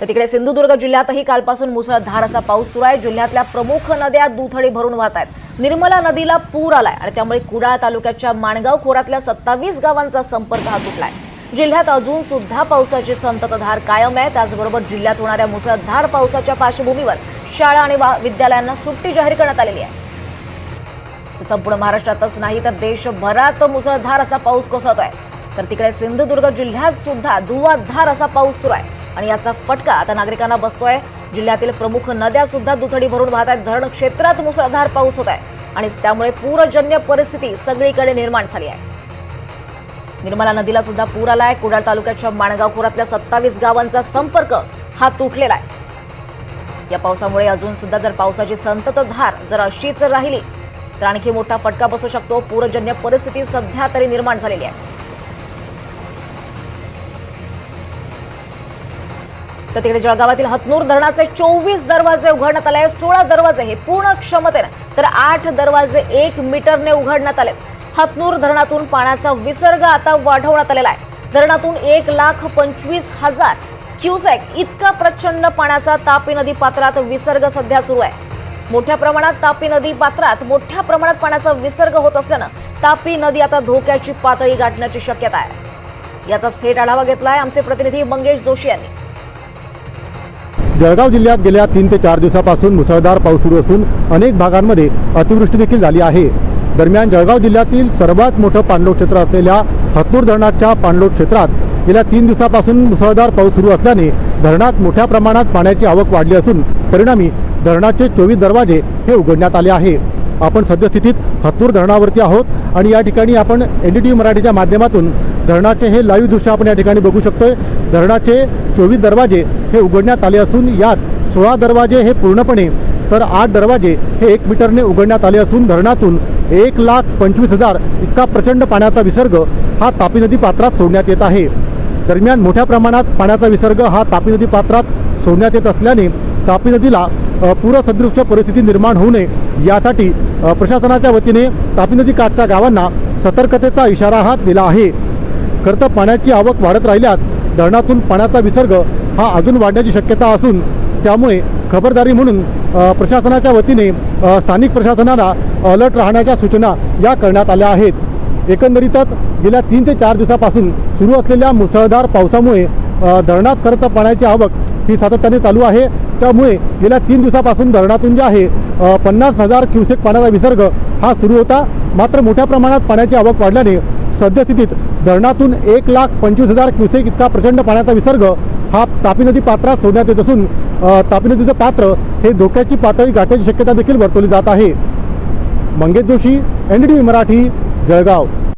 तर तिकडे सिंधुदुर्ग जिल्ह्यातही कालपासून मुसळधार असा पाऊस सुरू आहे. जिल्ह्यातल्या प्रमुख नद्या दुथडी भरून वाहत आहेत. निर्मला नदीला पूर आलाय आणि त्यामुळे कुडाळ तालुक्याच्या माणगाव खोऱ्यातल्या सत्तावीस गावांचा संपर्क हा तुटलाय. जिल्ह्यात अजून सुद्धा पावसाची संततधार कायम आहे. त्याचबरोबर जिल्ह्यात होणाऱ्या मुसळधार पावसाच्या पार्श्वभूमीवर शाळा आणि वा- विद्यालयांना सुट्टी जाहीर करण्यात आलेली आहे. संपूर्ण महाराष्ट्रातच नाही तर देशभरात मुसळधार असा पाऊस कोसळतोय. तर तिकडे सिंधुदुर्ग जिल्ह्यात सुद्धा धुवाधार असा पाऊस सुरू आहे. आणि याचा फटका आता नागरिकांना बसतोय. जिल्ह्यातील प्रमुख नद्या सुद्धा दुथडी भरून वाहत आहेत. धरण क्षेत्रात मुसळधार पाऊस होत आहे. आणि त्यामुळे पूरजन्य परिस्थिती सगळीकडे निर्माण झाली आहे. निर्मला नदीला सुद्धा पूर आलाय. कुडाळ तालुक्याच्या माणगाव खोऱ्यातल्या सत्तावीस गावांचा संपर्क हा तुटलेला आहे. या पावसामुळे अजून सुद्धा जर पावसाची संततधार जर अशीच राहिली तर आणखी मोठा फटका बसू शकतो. पूरजन्य परिस्थिती सध्या तरी निर्माण झालेली आहे. तर तिकडे जळगावातील हतनूर धरणाचे चोवीस दरवाजे उघडण्यात आले सोळा दरवाजे हे पूर्ण क्षमतेने तर आठ दरवाजे एक मीटरने उघडण्यात आले हतनूर धरणातून पाण्याचा विसर्ग आता वाढवण्यात आलेला आहे. धरणातून एक लाख पंचवीस हजार क्युसेक इतका प्रचंड पाण्याचा तापी नदी पात्रात विसर्ग सध्या सुरू आहे. मोठ्या प्रमाणात तापी नदी पात्रात मोठ्या प्रमाणात पाण्याचा विसर्ग होत असल्यानं तापी नदी आता धोक्याची पातळी गाठण्याची शक्यता आहे. याचा थेट आढावा घेतलाय आमचे प्रतिनिधी मंगेश जोशी यांनी. जळगाव जिल्ह्यात गेल्या तीन ते चार दिवसापासून मुसळधार पाऊस सुरू असून अनेक भागांमध्ये अतिवृष्टी देखील झाली आहे. दरम्यान जळगाव जिल्ह्यातील सर्वात मोठं पाणलोट क्षेत्र असलेल्या हतनूर धरणाच्या पाणलोट क्षेत्रात गेल्या तीन दिवसापासून मुसळधार पाऊस सुरू असल्याने धरणात मोठ्या प्रमाणात पाण्याची आवक वाढली असून परिणामी धरणाचे चोवीस दरवाजे हे उघडण्यात आले आहे. आपण सद्यस्थितीत हतनूर धरणावरती आहोत आणि या ठिकाणी आपण एन डी टी मराठीच्या माध्यमातून धरणाचे हे लाईव्ह दृश्य आपण या ठिकाणी बघू शकतोय. धरणाचे चोवीस दरवाजे हे उघडण्यात आले असून यात सोळा दरवाजे हे पूर्णपणे तर आठ दरवाजे हे एक मीटरने उघडण्यात आले असून धरणातून एक लाख पंचवीस हजार इतका प्रचंड पाण्याचा विसर्ग हा तापी नदी पात्रात सोडण्यात येत आहे. दरम्यान मोठ्या प्रमाणात पाण्याचा विसर्ग हा तापी नदी पात्रात सोडण्यात येत असल्याने तापी नदीला पूरसदृश्य परिस्थिती निर्माण होऊ नये यासाठी प्रशासनाच्या वतीने तापी नदी काठच्या गावांना सतर्कतेचा इशारा हा दिला आहे. खरं तर पाण्याची आवक वाढत राहिल्यास धरणातून पाण्याचा विसर्ग हा अजून वाढण्याची शक्यता असून त्यामुळे खबरदारी म्हणून प्रशासनाच्या वतीने स्थानिक प्रशासनाला अलर्ट राहण्याच्या सूचना या करण्यात आल्या आहेत. एकंदरीतच गेल्या तीन ते चार दिवसापासून सुरू असलेल्या मुसळधार पावसामुळे धरणात खरं पाण्याची आवक ही सातत्याने चालू आहे. त्यामुळे गेल्या तीन दिवसापासून धरणातून जे आहे पन्नास हजार क्युसेक पाण्याचा विसर्ग हा सुरू होता. मात्र मोठ्या प्रमाणात पाण्याची आवक वाढल्याने सद्यस्थितीत धरणातून एक लाख पंचवीस हजार क्युसेक इतका प्रचंड पाण्याचा विसर्ग हा तापी नदी पात्रात सोडण्यात येत असून तापी नदीचं पात्र हे धोक्याची पातळी गाठण्याची शक्यता देखील वर्तवली जात आहे. Mangesh Joshi N D T V Marathi Jalgaon.